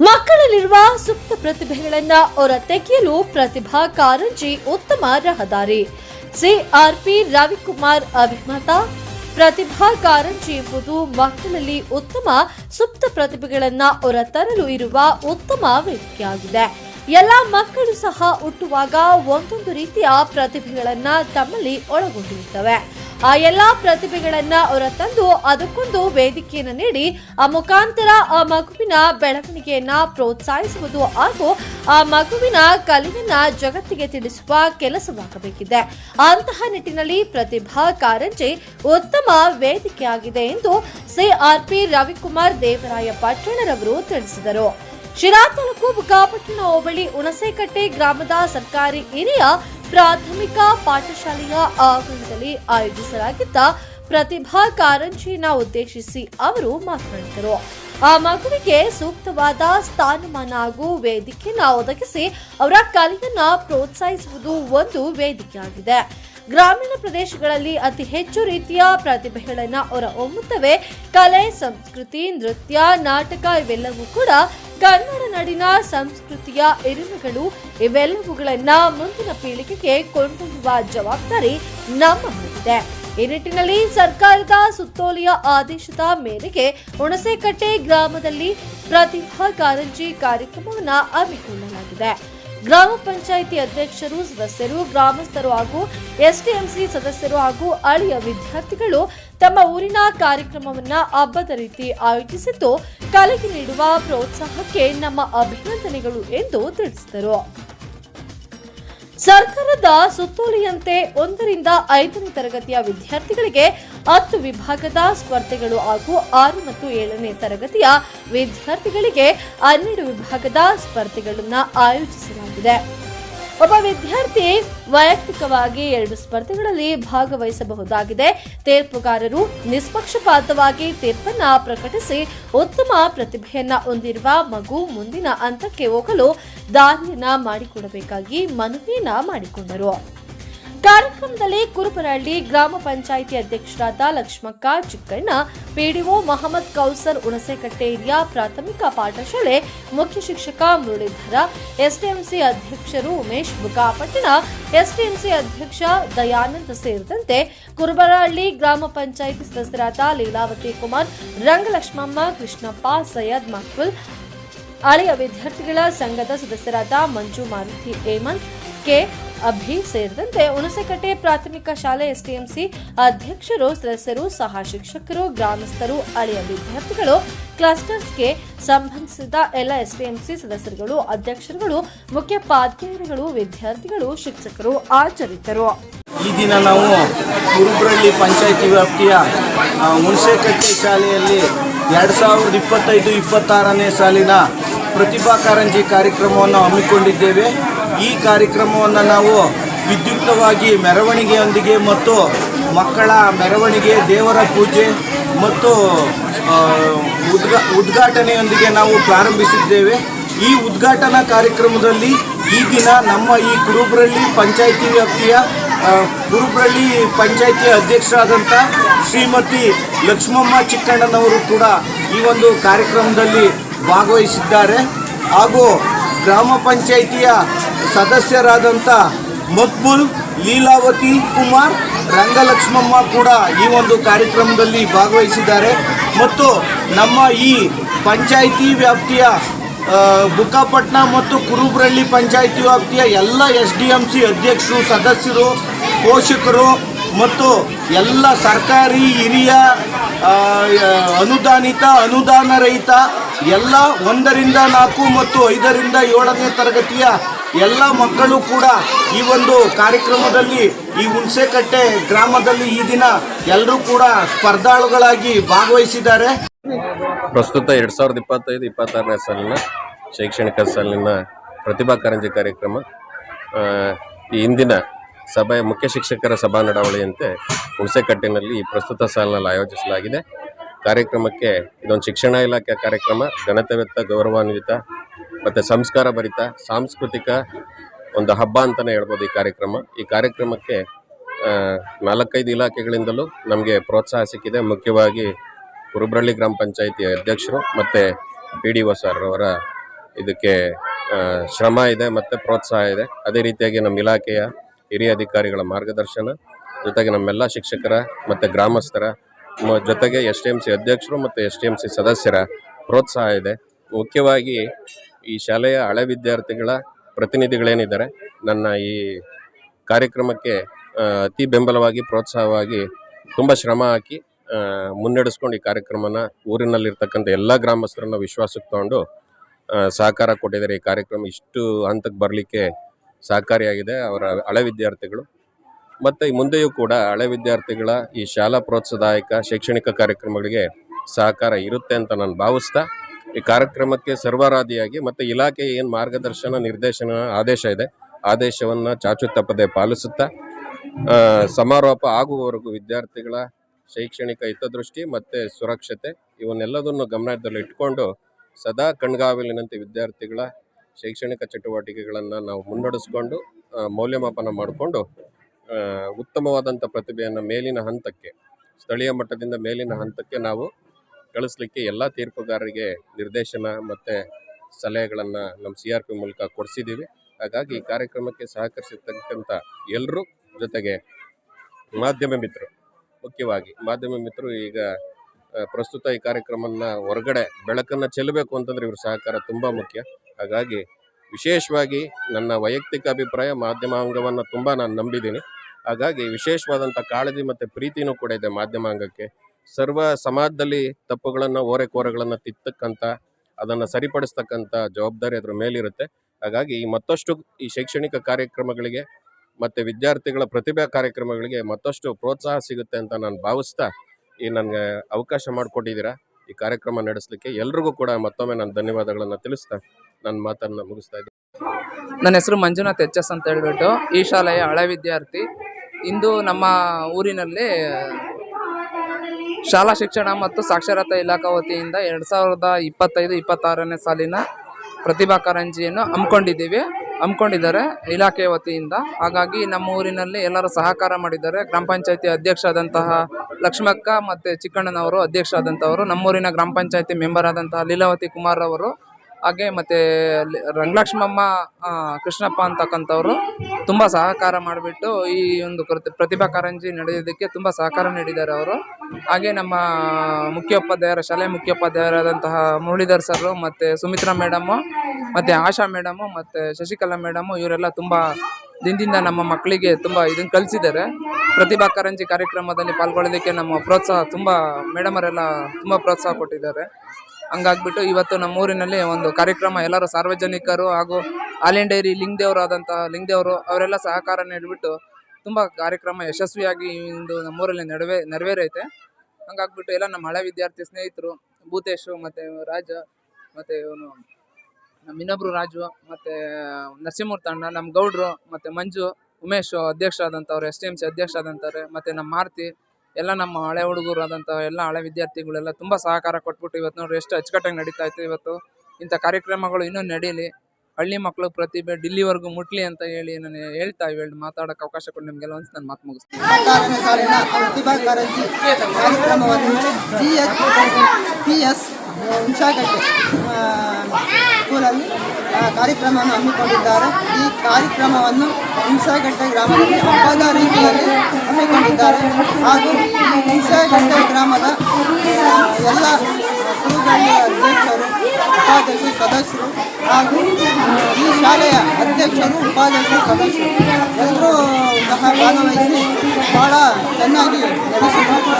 ಮಕ್ಕಳಲ್ಲಿರುವ ಸುಪ್ತ ಪ್ರತಿಭೆಗಳನ್ನ ಹೊರತೆಗೆಯಲು ಪ್ರತಿಭಾ ಕಾರಂಜಿ ಉತ್ತಮ ರಹದಾರಿ. ಸಿಆರ್ಪಿ ರವಿಕುಮಾರ್ ಅಭಿಮತ, ಪ್ರತಿಭಾ ಕಾರಂಜಿ ಎಂಬುದು ಮಕ್ಕಳಲ್ಲಿ ಉತ್ತಮ ಸುಪ್ತ ಪ್ರತಿಭೆಗಳನ್ನ ಹೊರತರಲು ಇರುವ ಉತ್ತಮ ವೇದಿಕೆಯಾಗಿದೆ ಎಲ್ಲ ಮಕ್ಕಳು ಸಹ ಹುಟ್ಟುವಾಗ ಒಂದೊಂದು ರೀತಿಯ ಪ್ರತಿಭೆಗಳನ್ನ ತಮ್ಮಲ್ಲಿ ಒಳಗೊಂಡಿರುತ್ತವೆ. ಆ ಎಲ್ಲಾ ಪ್ರತಿಭೆಗಳನ್ನ ಅವರ ತಂದು ಅದಕ್ಕೊಂದು ವೇದಿಕೆಯನ್ನು ನೀಡಿ ಆ ಮುಖಾಂತರ ಆ ಮಗುವಿನ ಬೆಳವಣಿಗೆಯನ್ನ ಪ್ರೋತ್ಸಾಹಿಸುವುದು ಹಾಗೂ ಆ ಮಗುವಿನ ಕಲಿಯನ್ನ ಜಗತ್ತಿಗೆ ತಿಳಿಸುವ ಕೆಲಸವಾಗಬೇಕಿದೆ. ಅಂತಹ ನಿಟ್ಟಿನಲ್ಲಿ ಪ್ರತಿಭಾ ಕಾರಂಜಿ ಉತ್ತಮ ವೇದಿಕೆಯಾಗಿದೆ ಎಂದು ಸಿಆರ್ಪಿ ರವಿಕುಮಾರ್ ದೇವರಾಯ ಪಟ್ಟಣರವರು ತಿಳಿಸಿದರು. ಶಿರಾ ತಾಲೂಕು ಬುಗ್ಗಾಪಟ್ಟಣ ಹೋಬಳಿ ಹುಣಸೇಕಟ್ಟೆ ಗ್ರಾಮದ ಸರ್ಕಾರಿ ಹಿರಿಯ ಪ್ರಾಥಮಿಕ ಪಾಠಶಾಲೆಯ ಆವರಣದಲ್ಲಿ ಆಯೋಜಿಸಲಾಗಿದ್ದ ಪ್ರತಿಭಾ ಕಾರಂಜಿನ ಉದ್ದೇಶಿಸಿ ಅವರು ಮಾತನಾಡಿದರು. ಆ ಮಗುವಿಗೆ ಸೂಕ್ತವಾದ ಸ್ಥಾನಮಾನ ಹಾಗೂ ವೇದಿಕೆಯನ್ನು ಒದಗಿಸಿ ಅವರ ಕಲೆಯನ್ನ ಪ್ರೋತ್ಸಾಹಿಸುವುದು ಒಂದು ವೇದಿಕೆಯಾಗಿದೆ. ಗ್ರಾಮೀಣ ಪ್ರದೇಶಗಳಲ್ಲಿ ಅತಿ ಹೆಚ್ಚು ರೀತಿಯ ಪ್ರತಿಭೆಗಳನ್ನ ಹೊರಹೊಮ್ಮುತ್ತವೆ. ಕಲೆ, ಸಂಸ್ಕೃತಿ, ನೃತ್ಯ, ನಾಟಕ ಇವೆಲ್ಲವೂ ಕೂಡ ಕನ್ನಡ ನಾಡಿನ ಸಂಸ್ಕೃತಿಯ ಇರುವೆಗಳು ಇವೆಲ್ಲವುಗಳನ್ನ ಮುಂದಿನ ಪೀಳಿಗೆಗೆ ಕೊಂಡೊಯ್ಯುವ ಜವಾಬ್ದಾರಿ ನಮ್ಮ ಮುಂದಿದೆ ಈ ನಿಟ್ಟಿನಲ್ಲಿ ಸರ್ಕಾರದ ಸುತ್ತೋಲೆಯ ಆದೇಶದ ಮೇರೆಗೆ ಹುಣಸೆಕಟ್ಟೆ ಗ್ರಾಮದಲ್ಲಿ ಪ್ರತಿಭಾ ಕಾರಂಜಿ ಕಾರ್ಯಕ್ರಮವನ್ನು ಹಮ್ಮಿಕೊಳ್ಳಲಾಗಿದೆ. ಗ್ರಾಮ ಪಂಚಾಯಿತಿ ಅಧ್ಯಕ್ಷರು, ಸದಸ್ಯರು, ಗ್ರಾಮಸ್ಥರು ಹಾಗೂ ಎಸ್ಟಿಎಂಸಿ ಸದಸ್ಯರು ಹಾಗೂ ಅಳಿಯ ವಿದ್ಯಾರ್ಥಿಗಳು ತಮ್ಮ ಊರಿನ ಕಾರ್ಯಕ್ರಮವನ್ನ ಹಬ್ಬದ ರೀತಿ ಆಯೋಜಿಸಿದ್ದು, ಕಲೆಗೆ ನೀಡುವ ಪ್ರೋತ್ಸಾಹಕ್ಕೆ ನಮ್ಮ ಅಭಿನಂದನೆಗಳು ಎಂದು ತಿಳಿಸಿದರು. ಸರ್ಕಾರದ ಸುತ್ತೋಲೆಯಂತೆ ಒಂದರಿಂದ ಐದನೇ ತರಗತಿಯ ವಿದ್ಯಾರ್ಥಿಗಳಿಗೆ ಹತ್ತು ವಿಭಾಗದ ಸ್ಪರ್ಧೆಗಳು ಹಾಗೂ ಆರು ಮತ್ತು ಏಳನೇ ತರಗತಿಯ ವಿದ್ಯಾರ್ಥಿಗಳಿಗೆ ಹನ್ನೆರಡು ವಿಭಾಗದ ಸ್ಪರ್ಧೆಗಳನ್ನು ಆಯೋಜಿಸಲಾಗಿದೆ. ಒಬ್ಬ ವಿದ್ಯಾರ್ಥಿ ವೈಯಕ್ತಿಕವಾಗಿ ಎರಡು ಸ್ಪರ್ಧೆಗಳಲ್ಲಿ ಭಾಗವಹಿಸಬಹುದಾಗಿದೆ. ತೀರ್ಪುಗಾರರು ನಿಷ್ಪಕ್ಷಪಾತವಾಗಿ ತೀರ್ಪನ್ನ ಪ್ರಕಟಿಸಿ ಉತ್ತಮ ಪ್ರತಿಭೆಯನ್ನ ಹೊಂದಿರುವ ಮಗು ಮುಂದಿನ ಹಂತಕ್ಕೆ ಹೋಗಲು ದಾರಿಯನ್ನ ಮಾಡಿಕೊಡಬೇಕಾಗಿ ಮನವಿಯನ್ನ ಮಾಡಿಕೊಂಡರು. ಕಾರ್ಯಕ್ರಮದಲ್ಲಿ ಕುರುಬರಹಳ್ಳಿ ಗ್ರಾಮ ಪಂಚಾಯಿತಿ ಅಧ್ಯಕ್ಷರಾದ ಲಕ್ಷ್ಮಕ್ಕ ಚಿಕ್ಕಣ್ಣ, ಪಿಡಿಒ ಮಹಮ್ಮದ್ ಕೌಸರ್ ಹುಣಸೆಕಟ್ಟೆ ಹಿರಿಯ ಪ್ರಾಥಮಿಕ ಪಾಠಶಾಲೆ ಮುಖ್ಯ ಶಿಕ್ಷಕ ಮುರಳೀಧರ ಎಸ್ಟಿಎಂಸಿ ಅಧ್ಯಕ್ಷರು ಉಮೇಶ್ ಬುಗಾಪಟ್ಟಣ ಎಸ್ಟಿಎಂಸಿ ಅಧ್ಯಕ್ಷ ದಯಾನಂದ್ ಸೇರಿದಂತೆ ಕುರುಬರಹಳ್ಳಿ ಗ್ರಾಮ ಪಂಚಾಯಿತಿ ಸದಸ್ಯರಾದ ಲೀಲಾವತಿ ಕುಮಾರ್, ರಂಗಲಕ್ಷ್ಮಮ್ಮ, ಕೃಷ್ಣಪ್ಪ, ಸೈಯದ್ ಮಕ್ಬುಲ್, ಹಳೆಯ ವಿದ್ಯಾರ್ಥಿಗಳ ಸಂಘದ ಸದಸ್ಯರಾದ ಮಂಜು ಮಾರುತಿ ಹೇಮಂತ್, ಕೆ ಅಭಿ ಸೇರಿದಂತೆ ಹುಣಸೆಕಟ್ಟೆ ಪ್ರಾಥಮಿಕ ಶಾಲೆ ಎಸ್ಟಿಎಂಸಿ ಅಧ್ಯಕ್ಷರು, ಸದಸ್ಯರು ಸಹ ಶಿಕ್ಷಕರು, ಗ್ರಾಮಸ್ಥರು, ಹಳೆಯ ವಿದ್ಯಾರ್ಥಿಗಳು, ಕ್ಲಸ್ಟರ್ಸ್ಗೆ ಸಂಬಂಧಿಸಿದ ಎಲ್ಲ ಎಸ್ಟಿಎಂಸಿ ಸದಸ್ಯರುಗಳು, ಅಧ್ಯಕ್ಷರುಗಳು ಮುಖ್ಯೋಪಾಧ್ಯಾಯರುಗಳು ವಿದ್ಯಾರ್ಥಿಗಳು, ಶಿಕ್ಷಕರು ಆಚರಿತರು ಈ ದಿನ ನಾವು ಕುರುಬ್ರಳ್ಳಿ ಪಂಚಾಯತಿ ವ್ಯಾಪ್ತಿಯ ಹುಣಸೆಕಟ್ಟೆ ಶಾಲೆಯಲ್ಲಿ ಎರಡು ಸಾವಿರದ ಇಪ್ಪತ್ತೈದು, ಇಪ್ಪತ್ತಾರನೇ ಸಾಲಿನ ಪ್ರತಿಭಾ ಕಾರಂಜಿ ಕಾರ್ಯಕ್ರಮವನ್ನು ಹಮ್ಮಿಕೊಂಡಿದ್ದೇವೆ. ಈ ಕಾರ್ಯಕ್ರಮವನ್ನು ನಾವು ವಿದ್ಯುಕ್ತವಾಗಿ ಮೆರವಣಿಗೆಯೊಂದಿಗೆ ಮತ್ತು ಮಕ್ಕಳ ಮೆರವಣಿಗೆ, ದೇವರ ಪೂಜೆ ಮತ್ತು ಉದ್ಘಾ, ಉದ್ಘಾಟನೆಯೊಂದಿಗೆ ನಾವು ಪ್ರಾರಂಭಿಸಿದ್ದೇವೆ. ಈ ಉದ್ಘಾಟನಾ ಕಾರ್ಯಕ್ರಮದಲ್ಲಿ ಈ ದಿನ ನಮ್ಮ ಈ ಕುರುಬ್ರಳ್ಳಿ ಪಂಚಾಯಿತಿ ವ್ಯಾಪ್ತಿಯ ಕುರುಬ್ರಳ್ಳಿ ಪಂಚಾಯಿತಿ ಅಧ್ಯಕ್ಷರಾದಂಥ ಶ್ರೀಮತಿ ಲಕ್ಷ್ಮಮ್ಮ ಚಿಕ್ಕಣ್ಣನವರು ಕೂಡ ಈ ಒಂದು ಕಾರ್ಯಕ್ರಮದಲ್ಲಿ ಭಾಗವಹಿಸಿದ್ದಾರೆ. ಹಾಗೂ ಗ್ರಾಮ ಪಂಚಾಯಿತಿಯ ಸದಸ್ಯರಾದಂಥ ಮಕ್ಬುಲ್, ಲೀಲಾವತಿ ಕುಮಾರ್, ರಂಗಲಕ್ಷ್ಮಮ್ಮ ಕೂಡ ಈ ಒಂದು ಕಾರ್ಯಕ್ರಮದಲ್ಲಿ ಭಾಗವಹಿಸಿದ್ದಾರೆ. ಮತ್ತು ನಮ್ಮ ಈ ಪಂಚಾಯಿತಿ ವ್ಯಾಪ್ತಿಯ ಬುಕ್ಕಾಪಟ್ಟಣ ಮತ್ತು ಕುರುಬ್ರಳ್ಳಿ ಪಂಚಾಯಿತಿ ವ್ಯಾಪ್ತಿಯ ಎಲ್ಲ ಎಸ್ ಡಿ ಎಂ ಸಿ ಅಧ್ಯಕ್ಷರು, ಸದಸ್ಯರು, ಪೋಷಕರು ಮತ್ತು ಎಲ್ಲ ಸರ್ಕಾರಿ ಹಿರಿಯ ಅನುದಾನಿತ ಅನುದಾನ ರಹಿತ ಎಲ್ಲ ಒಂದರಿಂದ ನಾಲ್ಕು ಮತ್ತು ಐದರಿಂದ ಏಳನೇ ತರಗತಿಯ ಎಲ್ಲ ಮಕ್ಕಳು ಕೂಡ ಈ ಒಂದು ಕಾರ್ಯಕ್ರಮದಲ್ಲಿ, ಈ ಹುಣಸೆಕಟ್ಟೆ ಗ್ರಾಮದಲ್ಲಿ ಈ ದಿನ ಎಲ್ಲರೂ ಕೂಡ ಸ್ಪರ್ಧಾಳುಗಳಾಗಿ ಭಾಗವಹಿಸಿದ್ದಾರೆ. ಪ್ರಸ್ತುತ ಎರಡು ಸಾವಿರದ ಇಪ್ಪತ್ತೈದು, ಇಪ್ಪತ್ತಾರನೇ ಸಾಲಿನ ಶೈಕ್ಷಣಿಕ ಸಾಲಿನ ಪ್ರತಿಭಾ ಕಾರಂಜಿ ಕಾರ್ಯಕ್ರಮ. ಈ ಹಿಂದಿನ ಸಭೆ ಮುಖ್ಯ ಶಿಕ್ಷಕರ ಸಭಾ ನಡಾವಳಿಯಂತೆ ಹುಣಸೆಕಟ್ಟಿನಲ್ಲಿ ಪ್ರಸ್ತುತ ಸಾಲಿನಲ್ಲಿ ಆಯೋಜಿಸಲಾಗಿದೆ. ಕಾರ್ಯಕ್ರಮಕ್ಕೆ ಇದೊಂದು ಶಿಕ್ಷಣ ಇಲಾಖೆ ಕಾರ್ಯಕ್ರಮ, ಘನತೆವೆತ್ತ, ಗೌರವಾನ್ವಿತ ಮತ್ತು ಸಂಸ್ಕಾರ ಭರಿತ, ಸಾಂಸ್ಕೃತಿಕ ಒಂದು ಹಬ್ಬ ಅಂತಲೇ ಹೇಳ್ಬೋದು ಈ ಕಾರ್ಯಕ್ರಮ. ಈ ಕಾರ್ಯಕ್ರಮಕ್ಕೆ ನಾಲ್ಕೈದು ಇಲಾಖೆಗಳಿಂದಲೂ ನಮಗೆ ಪ್ರೋತ್ಸಾಹ ಸಿಕ್ಕಿದೆ. ಮುಖ್ಯವಾಗಿ ಕುರುಬ್ರಳ್ಳಿ ಗ್ರಾಮ ಪಂಚಾಯಿತಿ ಅಧ್ಯಕ್ಷರು ಮತ್ತು ಪಿ ಡಿ ಒ ಸರ್ ಅವರ ಇದಕ್ಕೆ ಶ್ರಮ ಇದೆ ಮತ್ತು ಪ್ರೋತ್ಸಾಹ ಇದೆ. ಅದೇ ರೀತಿಯಾಗಿ ನಮ್ಮ ಇಲಾಖೆಯ ಹಿರಿಯ ಅಧಿಕಾರಿಗಳ ಮಾರ್ಗದರ್ಶನ, ಜೊತೆಗೆ ನಮ್ಮೆಲ್ಲ ಶಿಕ್ಷಕರ ಮತ್ತು ಗ್ರಾಮಸ್ಥರ ಜೊತೆಗೆ ಎಸ್ ಟಿ ಎಂ ಸಿ ಅಧ್ಯಕ್ಷರು ಮತ್ತು ಎಸ್ ಟಿ ಎಂ ಸಿ ಸದಸ್ಯರ ಪ್ರೋತ್ಸಾಹ ಇದೆ. ಮುಖ್ಯವಾಗಿ ಈ ಶಾಲೆಯ ಹಳೆ ವಿದ್ಯಾರ್ಥಿಗಳ ಪ್ರತಿನಿಧಿಗಳೇನಿದ್ದಾರೆ, ನನ್ನ ಈ ಕಾರ್ಯಕ್ರಮಕ್ಕೆ ಅತಿ ಬೆಂಬಲವಾಗಿ, ಪ್ರೋತ್ಸಾಹವಾಗಿ ತುಂಬ ಶ್ರಮ ಹಾಕಿ ಮುನ್ನಡೆಸ್ಕೊಂಡು ಈ ಕಾರ್ಯಕ್ರಮನ ಊರಿನಲ್ಲಿರ್ತಕ್ಕಂಥ ಎಲ್ಲ ಗ್ರಾಮಸ್ಥರನ್ನ ವಿಶ್ವಾಸಕ್ಕೆ ತಗೊಂಡು ಸಹಕಾರ ಕೊಟ್ಟಿದ್ದಾರೆ. ಈ ಕಾರ್ಯಕ್ರಮ ಇಷ್ಟು ಹಂತಕ್ಕೆ ಬರಲಿಕ್ಕೆ ಸಹಕಾರಿಯಾಗಿದೆ. ಅವರ ಹಳೆ ವಿದ್ಯಾರ್ಥಿಗಳು ಮತ್ತು ಮುಂದೆಯೂ ಕೂಡ ಹಳೆ ವಿದ್ಯಾರ್ಥಿಗಳ ಈ ಶಾಲಾ ಪ್ರೋತ್ಸಾಹದಾಯಕ ಶೈಕ್ಷಣಿಕ ಕಾರ್ಯಕ್ರಮಗಳಿಗೆ ಸಹಕಾರ ಇರುತ್ತೆ ಅಂತ ನಾನು ಭಾವಿಸ್ತಾ, ಈ ಕಾರ್ಯಕ್ರಮಕ್ಕೆ ಸರ್ವರಾದಿಯಾಗಿ ಮತ್ತು ಇಲಾಖೆ ಏನು ಮಾರ್ಗದರ್ಶನ, ನಿರ್ದೇಶನ ಆದೇಶ ಇದೆ, ಆದೇಶವನ್ನು ಚಾಚು ತಪ್ಪದೆ ಪಾಲಿಸುತ್ತಾ ಸಮಾರೋಪ ಆಗುವವರೆಗೂ ವಿದ್ಯಾರ್ಥಿಗಳ ಶೈಕ್ಷಣಿಕ ಹಿತದೃಷ್ಟಿ ಮತ್ತು ಸುರಕ್ಷತೆ ಇವನ್ನೆಲ್ಲದನ್ನು ಗಮನದಲ್ಲಿ ಇಟ್ಕೊಂಡು ಸದಾ ಕಣ್ಗಾವಲಿನಂತೆ ವಿದ್ಯಾರ್ಥಿಗಳ ಶೈಕ್ಷಣಿಕ ಚಟುವಟಿಕೆಗಳನ್ನು ನಾವು ಮುನ್ನಡೆಸ್ಕೊಂಡು ಮೌಲ್ಯಮಾಪನ ಮಾಡಿಕೊಂಡು ಉತ್ತಮವಾದಂಥ ಪ್ರತಿಭೆಯನ್ನು ಮೇಲಿನ ಹಂತಕ್ಕೆ, ಸ್ಥಳೀಯ ಮಟ್ಟದಿಂದ ಮೇಲಿನ ಹಂತಕ್ಕೆ ನಾವು ಕಳಿಸ್ಲಿಕ್ಕೆ ಎಲ್ಲ ತೀರ್ಪುಗಾರರಿಗೆ ನಿರ್ದೇಶನ ಮತ್ತು ಸಲಹೆಗಳನ್ನು ನಮ್ಮ ಸಿ ಆರ್ ಪಿ ಮೂಲಕ ಕೊಡಿಸಿದ್ದೀವಿ ಹಾಗಾಗಿ ಈ ಕಾರ್ಯಕ್ರಮಕ್ಕೆ ಸಹಕರಿಸಿರ್ತಕ್ಕಂಥ ಎಲ್ಲರೂ ಜೊತೆಗೆ ಮಾಧ್ಯಮ ಮಿತ್ರರು, ಮುಖ್ಯವಾಗಿ ಮಾಧ್ಯಮ ಮಿತ್ರರು ಈಗ ಪ್ರಸ್ತುತ ಈ ಕಾರ್ಯಕ್ರಮನ ಹೊರಗಡೆ ಬೆಳಕನ್ನು ಚೆಲ್ಲಬೇಕು ಅಂತಂದ್ರೆ ಇವರ ಸಹಕಾರ ತುಂಬ ಮುಖ್ಯ. ಹಾಗಾಗಿ ವಿಶೇಷವಾಗಿ ನನ್ನ ವೈಯಕ್ತಿಕ ಅಭಿಪ್ರಾಯ ಮಾಧ್ಯಮ ಅಂಗವನ್ನು ತುಂಬ ನಾನು ನಂಬಿದ್ದೀನಿ. ಹಾಗಾಗಿ ವಿಶೇಷವಾದಂಥ ಕಾಳಜಿ ಮತ್ತು ಪ್ರೀತಿನೂ ಕೂಡ ಇದೆ ಮಾಧ್ಯಮ ಅಂಗಕ್ಕೆ. ಸರ್ವ ಸಮಾಜದಲ್ಲಿ ತಪ್ಪುಗಳನ್ನು ಓರೆಕೋರೆಗಳನ್ನು ತಿತ್ತಕ್ಕಂಥ, ಅದನ್ನು ಸರಿಪಡಿಸ್ತಕ್ಕಂಥ ಜವಾಬ್ದಾರಿ ಅದರ ಮೇಲಿರುತ್ತೆ. ಹಾಗಾಗಿ ಈ ಮತ್ತಷ್ಟು ಈ ಶೈಕ್ಷಣಿಕ ಕಾರ್ಯಕ್ರಮಗಳಿಗೆ ಮತ್ತು ವಿದ್ಯಾರ್ಥಿಗಳ ಪ್ರತಿಭಾ ಕಾರ್ಯಕ್ರಮಗಳಿಗೆ ಮತ್ತಷ್ಟು ಪ್ರೋತ್ಸಾಹ ಸಿಗುತ್ತೆ ಅಂತ ನಾನು ಭಾವಿಸ್ತಾ ಈ ನನಗೆ ಅವಕಾಶ ಮಾಡಿಕೊಟ್ಟಿದ್ದೀರಾ ಈ ಕಾರ್ಯಕ್ರಮ ನಡೆಸಲಿಕ್ಕೆ ಎಲ್ರಿಗೂ ಕೂಡ ಮತ್ತೊಮ್ಮೆ ನಾನು ಧನ್ಯವಾದಗಳನ್ನು ತಿಳಿಸ್ತಾ ನನ್ನ ಮಾತನ್ನು ಮುಗಿಸ್ತಾ ಇದ್ದೀನಿ. ನನ್ನ ಹೆಸರು ಮಂಜುನಾಥ್ ಎಚ್ ಎಸ್ ಅಂತ ಹೇಳ್ಬಿಟ್ಟು ಈ ಶಾಲೆಯ ಹಳೆ ವಿದ್ಯಾರ್ಥಿ ಇಂದು ನಮ್ಮ ಊರಿನಲ್ಲಿ ಶಾಲಾ ಶಿಕ್ಷಣ ಮತ್ತು ಸಾಕ್ಷರತಾ ಇಲಾಖಾ ವತಿಯಿಂದ ಎರಡು ಸಾವಿರದ ಇಪ್ಪತ್ತೈದು, ಇಪ್ಪತ್ತಾರನೇ ಸಾಲಿನ ಪ್ರತಿಭಾ ಕಾರಂಜಿಯನ್ನು ಹಮ್ಮಿಕೊಂಡಿದ್ದೀವಿ. ಹಮ್ಮಿಕೊಂಡಿದ್ದಾರೆ ಇಲಾಖೆ ವತಿಯಿಂದ. ಹಾಗಾಗಿ ನಮ್ಮ ಊರಿನಲ್ಲಿ ಎಲ್ಲರೂ ಸಹಕಾರ ಮಾಡಿದ್ದಾರೆ. ಗ್ರಾಮ ಪಂಚಾಯತಿ ಅಧ್ಯಕ್ಷ ಆದಂತಹ ಲಕ್ಷ್ಮಕ್ಕ ಮತ್ತು ಚಿಕ್ಕಣ್ಣನವರು ಅಧ್ಯಕ್ಷ ಆದಂಥವರು ನಮ್ಮೂರಿನ ಗ್ರಾಮ ಪಂಚಾಯತಿ ಮೆಂಬರ್ ಆದಂತಹ ಲೀಲಾವತಿ ಕುಮಾರ್ ಅವರು ಹಾಗೆ ಮತ್ತು ರಂಗಲಕ್ಷ್ಮಮ್ಮ ಕೃಷ್ಣಪ್ಪ ಅಂತಕ್ಕಂಥವ್ರು ತುಂಬ ಸಹಕಾರ ಮಾಡಿಬಿಟ್ಟು ಈ ಒಂದು ಪ್ರತಿ ಪ್ರತಿಭಾ ಕಾರಂಜಿ ನಡೆಯೋದಕ್ಕೆ ತುಂಬ ಸಹಕಾರ ನೀಡಿದ್ದಾರೆ ಅವರು. ಹಾಗೆ ನಮ್ಮ ಮುಖ್ಯೋಪಾಧ್ಯಾಯರ, ಶಾಲೆ ಮುಖ್ಯೋಪಾಧ್ಯಾಯರಾದಂತಹ ಮುರಳೀಧರ್ ಸರ್ ಮತ್ತು ಸುಮಿತ್ರಾ ಮೇಡಮು, ಮತ್ತು ಆಶಾ ಮೇಡಮು, ಮತ್ತು ಶಶಿಕಲಾ ಮೇಡಮು ಇವರೆಲ್ಲ ತುಂಬ ದಿನದಿಂದ ನಮ್ಮ ಮಕ್ಕಳಿಗೆ ತುಂಬ ಇದನ್ನು ಕಲಿಸಿದ್ದಾರೆ. ಪ್ರತಿಭಾ ಕಾರಂಜಿ ಕಾರ್ಯಕ್ರಮದಲ್ಲಿ ಪಾಲ್ಗೊಳ್ಳೋದಕ್ಕೆ ನಮ್ಮ ಪ್ರೋತ್ಸಾಹ ತುಂಬ ಮೇಡಮರೆಲ್ಲ ತುಂಬ ಪ್ರೋತ್ಸಾಹ ಕೊಟ್ಟಿದ್ದಾರೆ. ಹಂಗಾಗ್ಬಿಟ್ಟು ಇವತ್ತು ನಮ್ಮ ಊರಿನಲ್ಲಿ ಒಂದು ಕಾರ್ಯಕ್ರಮ ಎಲ್ಲರೂ ಸಾರ್ವಜನಿಕರು ಹಾಗೂ ಆಲಿಯನ್ ಡೈರಿ ಲಿಂಗದೇವರು ಆದಂತಹ ಲಿಂಗದೇವರು ಅವರೆಲ್ಲ ಸಹಕಾರ ನೀಡಿಬಿಟ್ಟು ತುಂಬ ಕಾರ್ಯಕ್ರಮ ಯಶಸ್ವಿಯಾಗಿ ಇಂದು ನಮ್ಮೂರಲ್ಲಿ ನಡುವೆ ನೆರವೇರೈತೆ. ಹಂಗಾಗ್ಬಿಟ್ಟು ಎಲ್ಲ ನಮ್ಮ ಹಳೆ ವಿದ್ಯಾರ್ಥಿ ಸ್ನೇಹಿತರು ಭೂತೇಶ್ ಮತ್ತು ರಾಜ ಮತ್ತು ಇವನು ನಮ್ಮ ಇನ್ನೊಬ್ರು ರಾಜು ಮತ್ತು ನರಸಿಂಹಮೂರ್ತಿ ಅಣ್ಣ, ನಮ್ಮ ಗೌಡ್ರು ಮತ್ತು ಮಂಜು, ಉಮೇಶ್ ಅಧ್ಯಕ್ಷ ಆದಂಥವ್ರು ಎಸ್ ಟಿ ಎಂ ಸಿ ಅಧ್ಯಕ್ಷ ಆದಂಥವ್ರೆ ಮತ್ತು ನಮ್ಮ ಮಾರುತಿ ಎಲ್ಲ ನಮ್ಮ ಹಳೆ ಹುಡುಗರು ಆದಂತಹ ಎಲ್ಲ ಹಳೆ ವಿದ್ಯಾರ್ಥಿಗಳೆಲ್ಲ ತುಂಬ ಸಹಕಾರ ಕೊಟ್ಬಿಟ್ಟು ಇವತ್ತು ನೋಡಿ ಎಷ್ಟು ಅಚ್ಚುಕಟ್ಟಾಗಿ ನಡೀತಾ ಇತ್ತು ಇವತ್ತು. ಇಂಥ ಕಾರ್ಯಕ್ರಮಗಳು ಇನ್ನೂ ನಡೀಲಿ. ಹಳ್ಳಿ ಮಕ್ಕಳು ಪ್ರತಿಭೆ, ಡಿಲ್ಲಿವರೆಗೂ ಮುಟ್ಲಿ ಅಂತ ಹೇಳಿ ನಾನು ಹೇಳ್ತಾ ಹೇಳಿ ಮಾತಾಡೋಕೆ ಅವಕಾಶ ಕೊಟ್ಟು ನಿಮಗೆಲ್ಲ ಒಂದು ನಾನು ಮಾತು ಮುಗಿಸ್ತೀನಿ. ಸ್ಕೂಲಲ್ಲಿ ಕಾರ್ಯಕ್ರಮವನ್ನು ಹಮ್ಮಿಕೊಂಡಿದ್ದಾರೆ. ಈ ಕಾರ್ಯಕ್ರಮವನ್ನು ಹುಣಸಾಗಟ್ಟೆ ಗ್ರಾಮದಲ್ಲಿ ಹಬ್ಬದ ರೀತಿಯಲ್ಲಿ ಹಮ್ಮಿಕೊಂಡಿದ್ದಾರೆ. ಹಾಗೂ ಹುಣಸಾಗಟ್ಟೆ ಗ್ರಾಮದ ಎಲ್ಲ ಕುರುಬಳ್ಳಿಯ ಅಧ್ಯಕ್ಷರು ಉಪಾಧ್ಯಕ್ಷರು, ಸದಸ್ಯರು ಹಾಗೂ ಈ ಶಾಲೆಯ ಅಧ್ಯಕ್ಷರು, ಉಪಾಧ್ಯಕ್ಷರು, ಸದಸ್ಯರು. ಎಲ್ಲರೂ ಸಹ ಭಾಗವಹಿಸಿ ಭಾಳ ಚೆನ್ನಾಗಿ ನಡೆಸಿಕೊಂಡು